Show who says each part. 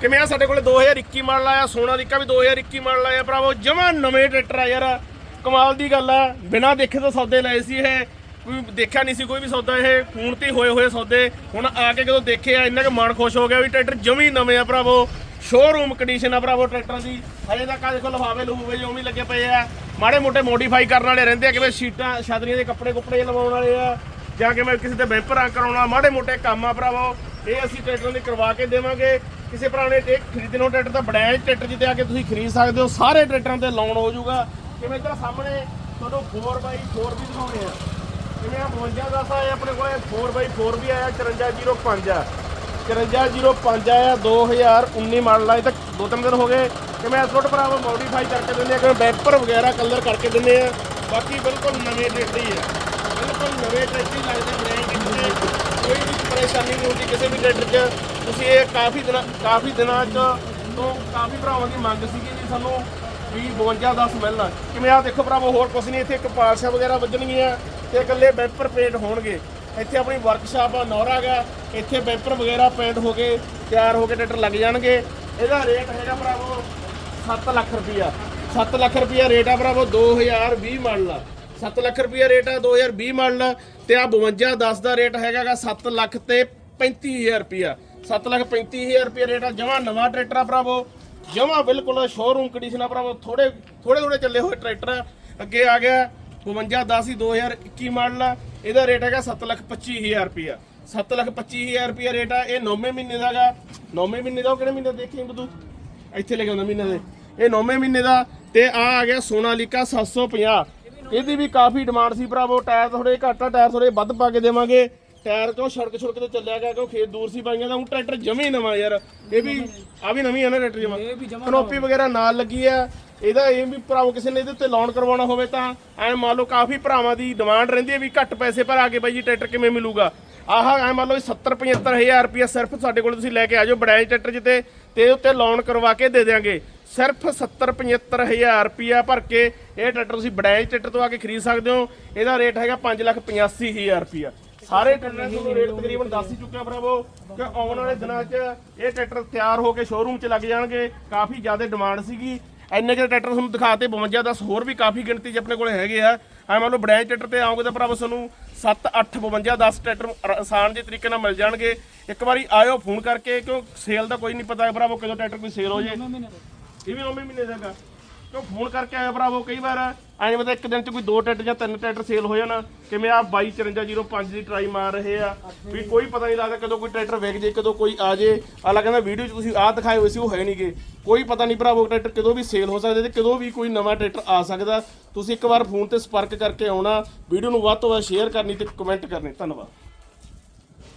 Speaker 1: ਕਿਵੇਂ ਆ ਸਾਡੇ ਕੋਲੇ 2021 ਮਾਡਲ ਆਇਆ, ਸੋਨਾ ਦੀਕਾ ਵੀ 2021 ਮਾਡਲ ਆਇਆ। ਭਰਾਵੋ, ਜਮਾ ਨਵੇਂ ਟਰੈਕਟਰ ਆ ਯਾਰ। ਕਮਾਲ ਦੀ ਗੱਲ ਆ। ਬਿਨਾਂ ਦੇਖੇ ਤੋਂ ਸੌਦੇ ਲਏ ਸੀ ਇਹ। ਕੋਈ ਦੇਖਿਆ ਨਹੀਂ ਸੀ, ਕੋਈ ਵੀ ਸੌਦਾ ਇਹ। ਫੋਨ ਤੇ ਹੋਏ ਹੋਏ ਸੌਦੇ। ਹੁਣ ਆ ਕੇ ਜਦੋਂ ਦੇਖੇ ਆ, ਇੰਨਾ ਕਿ ਮਨ ਖੁਸ਼ ਹੋ ਗਿਆ ਵੀ ਟਰੈਕਟਰ ਜਮੀ ਨਵੇਂ ਆ ਭਰਾਵੋ। ਸ਼ੋਰੂਮ ਕੰਡੀਸ਼ਨ ਆ ਭਰਾਵੋ ਟਰੈਕਟਰਾਂ ਦੀ। ਹਜੇ ਤੱਕ ਆ ਦੇਖੋ ਲਫਾਵੇ ਲਹੂਵੇ ਜੋ ਵੀ ਲੱਗੇ ਪਏ ਆ। ਮਾੜੇ ਮੋਟੇ ਮੋਡੀਫਾਈ ਕਰਨ ਵਾਲੇ ਰਹਿੰਦੇ ਆ, ਕਿਵੇਂ ਸ਼ੀਟਾਂ, ਛਤਰੀਆਂ ਦੇ ਕੱਪੜੇ ਕੁੱਪੜੇ ਲਵਾਉਣ ਵਾਲੇ ਆ। ਜਾਂ ਕਿਵੇਂ ਕਿਸੇ ਦੇ ਬੈਂਪਰਾਂ ਕਰਾਉਣਾ, ਮਾੜੇ ਮੋਟੇ ਕੰਮ ਆ ਭਰਾਵੋ। ਇਹ ਅਸੀਂ ਟਰੈਕਟਰਾਂ ਦੀ ਕਰਵਾ ਕੇ ਦੇਵਾਂਗੇ। ਕਿਸੇ ਭਰਾ ਨੇ ਇਹ ਖਰੀਦਣੋਂ ਟਰੈਕਟਰ ਤਾਂ ਬੜਾਇਆ ਟਰੈਕਟਰ ਜਿੱਤੇ ਆ ਕੇ ਤੁਸੀਂ ਖਰੀਦ ਸਕਦੇ ਹੋ, ਸਾਰੇ ਟਰੈਕਟਰਾਂ ਤੇ ਲੋਨ ਹੋ ਜਾਊਗਾ। ਕਿਵੇਂ ਇੱਧਰ ਸਾਹਮਣੇ ਤੁਹਾਨੂੰ 4x4 ਵੀ ਦਿਖਾਉਣੇ ਆ। ਜਿਵੇਂ ਆ 52 ਦਾ ਆਇਆ ਆਪਣੇ ਕੋਲੇ 4x4 ਵੀ ਆਇਆ 5405 ਆ। 5405 ਆਇਆ 2019 ਮਾਡਲ ਆ, ਇਹ ਤਾਂ ਦੋ ਤਿੰਨ ਦਿਨ ਹੋ ਗਏ। ਕਿ ਮੈਂ ਥੋੜਾ ਭਰਾਵਾ ਮੋਡੀਫਾਈ ਕਰਕੇ ਦਿੰਦੇ ਆ ਕਿ ਬੈਂਪਰ ਵਗੈਰਾ ਕਲਰ ਕਰਕੇ ਦਿੰਦੇ ਆ। ਬਾਕੀ ਬਿਲਕੁਲ ਨਵੇਂ ਟਰੈਕਟਰ ਹੀ ਆ ਬਿਲਕੁਲ ਨਵੇਂ ਟਰੈਕਟਰ ਹੀ ਲੱਗਦੇ ਬ੍ਰੈਂਡ ਕਿਤੇ ਕੋਈ ਵੀ ਪਰੇਸ਼ਾਨੀ ਨਹੀਂ ਹੁੰਦੀ ਕਿਸੇ ਵੀ ਟਰੈਕਟਰ 'ਚ ਤੁਸੀਂ ਇਹ ਕਾਫੀ ਦਿਨਾਂ ਕਾਫੀ ਦਿਨਾਂ 'ਚ ਤੋਂ ਕਾਫੀ ਭਰਾਵਾਂ ਦੀ ਮੰਗ ਸੀਗੀ ਵੀ ਸਾਨੂੰ ਵੀ 52 10 ਮਿਲਣਾ। ਕਿਵੇਂ ਆ ਦੇਖੋ ਭਰਾਵੋ, ਹੋਰ ਕੁਝ ਨਹੀਂ, ਇੱਥੇ ਇੱਕ ਪਾਰਸ਼ਾ ਵਗੈਰਾ ਵੱਜਣਗੀਆਂ, ਤੇ ਇਕੱਲੇ ਬੈਂਪਰ ਪੇਂਟ ਹੋਣਗੇ। ਇੱਥੇ ਆਪਣੀ ਵਰਕਸ਼ਾਪ ਆ, ਨੌਰਾ ਗਾ, ਇੱਥੇ ਬੈਂਪਰ ਵਗੈਰਾ ਪੇਂਟ ਹੋ ਕੇ ਤਿਆਰ ਹੋ ਕੇ ਟਰੈਕਟਰ ਲੱਗ ਜਾਣਗੇ। ਇਹਦਾ ਰੇਟ ਹੈਗਾ ਭਰਾਵੋ 7 ਲੱਖ ਰੁਪਿਆ 7 ਲੱਖ ਰੁਪਿਆ ਰੇਟ ਆ ਭਰਾਵੋ 2020 ਮਾਡਲ ਆ 7 ਲੱਖ ਰੁਪਿਆ ਰੇਟ ਆ 2020 ਮਾਡਲ ਆ ਤੇ ਆ 52 10 ਦਾ ਰੇਟ ਹੈਗਾਗਾ 7 ਲੱਖ ਤੇ 35000 ਰੁਪਿਆ 7 ਲੱਖ 35000 ਰੁਪਿਆ ਰੇਟ ਆ। ਜਮਾ ਨਵਾਂ ਟਰੈਕਟਰ ਆ ਭਰਾਵੋ। ਜਮਾ ਬਿਲਕੁਲ ਸ਼ੋਰੂਮ ਕੰਡੀਸ਼ਨ ਆ ਭਰਾਵੋ। ਥੋੜੇ ਥੋੜੇ ਥੋੜੇ ਚੱਲੇ ਹੋਏ ਟਰੈਕਟਰ ਆ। ਅੱਗੇ ਆ ਗਿਆ 52 10 ਹੀ 2021 ਮਾਡਲ ਆ। ਇਹਦਾ ਰੇਟ ਹੈਗਾ 7 ਲੱਖ 25000 ਰੁਪਿਆ 7 ਲੱਖ 25000 ਰੁਪਿਆ ਰੇਟ ਆ। ਇਹ 9ਵੇਂ ਮਹੀਨੇ ਦਾਗਾ 9ਵੇਂ ਮਹੀਨੇ ਦਾ ਉਹ ਕਿਹੜੇ ਮਹੀਨੇ ਦੇਖੀ ਬਦੂ ਇੱਥੇ ਲਿਖਿਆ ਹੁੰਦਾ ਮਹੀਨੇ ਦੇ। ਇਹ 9ਵੇਂ ਮਹੀਨੇ ਦਾ ਤੇ ਆ ਆ ਗਿਆ ਸੋਨਾਲੀਕਾ 750 ਇਹਦੀ ਵੀ ਕਾਫੀ ਡਿਮਾਂਡ ਸੀ ਭਰਾਵੋ। ਟਾਇਰ ਥੋੜੇ ਘੱਟ ਆ। ਟਾਇਰ ਥੋੜੇ ਵੱਧ ਪਾ ਕੇ ਦੇਵਾਂਗੇ। ਟਾਇਰ ਕਿਉਂ ਸੜਕ ਸੜਕ ਤੇ ਚੱਲਿਆ ਗਿਆ? ਕਿਉਂ ਖੇਤ ਦੂਰ ਸੀ ਬਾਈਆਂ ਦਾ? ਹੁਣ ਟਰੈਕਟਰ ਜਮੇ ਨਵਾਂ ਯਾਰ। ਇਹ ਵੀ ਆ ਵੀ ਨਵੀਂ ਆ ਨਾ ਟਰੈਕਟਰ ਜਮਾ। ਕਨੋਪੀ ਵਗੈਰਾ ਨਾਲ ਲੱਗੀ ਆ। ਇਹਦਾ ਇਹ ਵੀ ਭਰਾਵੋ ਕਿਸੇ ਨੇ ਇਹਦੇ ਉੱਤੇ ਲੋਨ ਕਰਵਾਉਣਾ ਹੋਵੇ ਤਾਂ ਐ ਮੰਨ ਲਓ ਕਾਫੀ ਭਰਾਵਾਂ ਦੀ ਡਿਮਾਂਡ ਰਹਿੰਦੀ ਹੈ ਵੀ ਘੱਟ ਪੈਸੇ ਭਰਾ ਕੇ ਬਾਈ ਜੀ ਟਰੈਕਟਰ ਕਿਵੇਂ ਮਿਲੂਗਾ? ਆਹ ਐ ਮੰਨ ਲਓ 70 75000 ਰੁਪਏ ਸਿਰਫ ਸਾਡੇ ਕੋਲ ਤੁਸੀਂ ਲੈ ਕੇ ਆਜੋ ਬੜਾਈ ਟਰੈਕਟਰ ਜਿੱਤੇ ਤੇ ਉੱਤੇ ਲੋਨ ਕਰਵਾ ਕੇ ਦੇ ਦੇਾਂਗੇ ਸਿਰਫ 70 75000 ਰੁਪਿਆ ਭਰ ਕੇ ਇਹ ਟਰੈਕਟਰ ਤੁਸੀਂ ਬੜਾਈ ਟਰੈਕਟਰ ਤੋਂ ਆ ਕੇ ਖਰੀਦ ਸਕਦੇ ਹੋ। ਇਹਦਾ ਰੇਟ ਹੈਗਾ 585000 ਰੁਪਿਆ ਸਾਰੇ ਟਰੈਕਟਰਾਂ ਦਾ ਰੇਟ ਤਕਰੀਬਨ ਦੱਸ ਹੀ ਚੁੱਕਿਆ ਭਰਾਵੋ ਕਿ ਆਉਣ ਵਾਲੇ ਦਿਨਾਂ 'ਚ ਇਹ ਟਰੈਕਟਰ ਤਿਆਰ ਹੋ ਕੇ ਸ਼ੋਰੂਮ 'ਚ ਲੱਗ ਜਾਣਗੇ। ਕਾਫੀ ਜ਼ਿਆਦਾ ਡਿਮਾਂਡ ਸੀਗੀ। ਇੰਨੇ ਜਿਹੇ ਟਰੈਕਟਰ ਤੁਹਾਨੂੰ ਦਿਖਾਤੇ 52 10 ਹੋਰ ਵੀ ਕਾਫੀ ਗਿਣਤੀ 'ਚ ਆਪਣੇ ਕੋਲੇ ਹੈਗੇ ਆ। ਐ ਮੰਨ ਲਓ ਬੜਾਈ ਟਰੈਕਟਰ ਤੇ ਆਓਗੇ ਤਾਂ ਭਰਾਵੋ ਤੁਹਾਨੂੰ 7 8 52 10 ਟਰੈਕਟਰ ਆਸਾਨ ਜਿਹੇ ਤਰੀਕੇ ਨਾਲ ਮਿਲ ਜਾਣਗੇ। ਇੱਕ ਵਾਰੀ ਆਇਓ ਫੋਨ ਕਰਕੇ ਕਿਉਂ ਸੇਲ ਦਾ ਕੋਈ ਨਹੀਂ ਪਤਾ ਭਰਾਵੋ ਕਦੋਂ ਟਰੈਕਟਰ ਕੋਈ ਸੇਲ ਹੋ ਜੇ। ਇਹ ਵੀ ਨੌਵੇਂ ਮਹੀਨੇ ਦਾਗਾ ਕਿਉਂ ਫੋਨ ਕਰਕੇ ਆਇਆ ਭਰਾਵੋ ਕਈ ਵਾਰ? ਐਂ ਪਤਾ ਇੱਕ ਦਿਨ ਚ ਕੋਈ ਦੋ ਟਰੈਕਟਰ ਜਾਂ ਤਿੰਨ ਟਰੈਕਟਰ ਸੇਲ ਹੋ ਜਾਣਾ। ਕਿਵੇਂ ਆ 225405 ਦੀ ਟਰਾਈ ਮਾਰ ਰਹੇ ਆ। ਵੀ ਕੋਈ ਪਤਾ ਨਹੀਂ ਲੱਗਦਾ ਕਦੋਂ ਕੋਈ ਟਰੈਕਟਰ ਵੇਖ ਜੇ, ਕਦੋਂ ਕੋਈ ਆ ਜੇ। ਆਲਾ ਕਹਿੰਦਾ ਵੀਡੀਓ 'ਚ ਤੁਸੀਂ ਆਹ ਦਿਖਾਏ ਹੋਏ ਸੀ, ਉਹ ਹੈ ਨਹੀਂਗੇ ਕੋਈ ਪਤਾ ਨਹੀਂ ਭਰਾਵੋ ਟਰੈਕਟਰ ਕਦੋਂ ਵੀ ਸੇਲ ਹੋ ਸਕਦਾ ਤੇ ਕਦੋਂ ਵੀ ਕੋਈ ਨਵਾਂ ਟਰੈਕਟਰ ਆ ਸਕਦਾ। ਤੁਸੀਂ ਇੱਕ ਵਾਰ ਫੋਨ ਤੇ ਸੰਪਰਕ ਕਰਕੇ ਆਉਣਾ। ਵੀਡੀਓ ਨੂੰ ਵੱਧ ਤੋਂ ਵੱਧ ਸ਼ੇਅਰ ਕਰਨੀ ਤੇ ਕਮੈਂਟ ਕਰਨੀ। ਧੰਨਵਾਦ।